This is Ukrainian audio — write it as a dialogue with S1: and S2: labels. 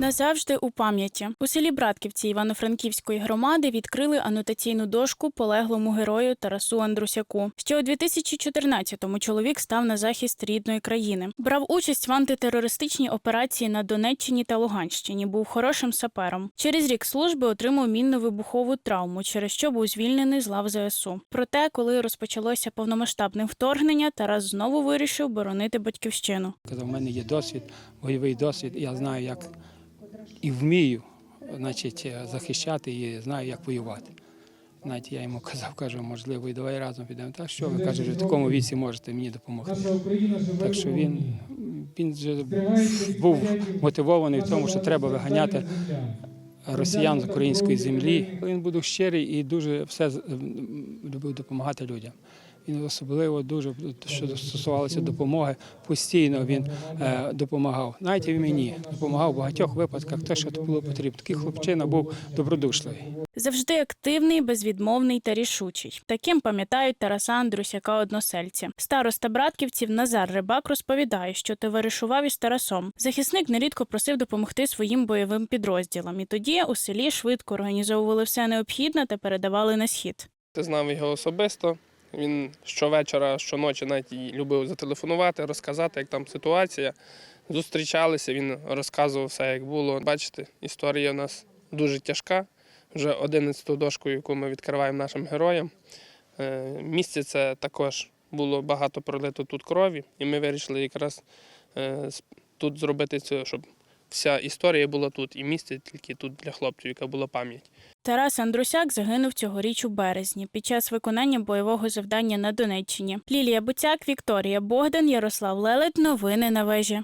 S1: Назавжди у пам'яті у селі Братківці Івано-Франківської громади відкрили анотаційну дошку полеглому герою Тарасу Андрусяку. Ще у 2014-му чоловік став на захист рідної країни. Брав участь в антитерористичній операції на Донеччині та Луганщині. Був хорошим сапером. Через рік служби отримав мінно-вибухову травму, через що був звільнений з лав ЗСУ. Проте, коли розпочалося повномасштабне вторгнення, Тарас знову вирішив боронити батьківщину.
S2: Казав, у мене є досвід, бойовий досвід, я знаю, як і вмію значить, захищати і знаю, як воювати. Навіть я йому казав, кажу, можливо, і давай разом підемо. Так що ви каже, в такому віці можете мені допомогти. Так що він, він вже був мотивований в тому, що треба виганяти росіян з української землі. Він був щирий і дуже все любив допомагати людям. Він особливо дуже що стосувалося допомоги, постійно він е, допомагав. Навіть і мені допомагав в багатьох випадках, те, що було потрібно. Такий хлопчина був добродушливий.
S1: Завжди активний, безвідмовний та рішучий. Таким пам'ятають Тараса Андрусяка односельці. Староста братківців Назар Рибак розповідає, що товаришував із Тарасом. Захисник нерідко просив допомогти своїм бойовим підрозділам, і тоді у селі швидко організовували все необхідне та передавали на схід.
S3: Ти знав його особисто. Він щовечора, щоночі навіть любив зателефонувати, розказати, як там ситуація. Зустрічалися, він розказував все, як було. Бачите, історія у нас дуже тяжка. Вже 11-ту дошку, яку ми відкриваємо нашим героям. Е, Місце це також було багато пролито тут крові, і ми вирішили якраз е, тут зробити це, щоб вся історія була тут, і місце тільки тут для хлопців, яка була пам'ять.
S1: Тарас Андрусяк загинув цьогоріч у березні під час виконання бойового завдання на Донеччині. Лілія Буцяк, Вікторія Богдан, Ярослав Лелет. Новини на вежі.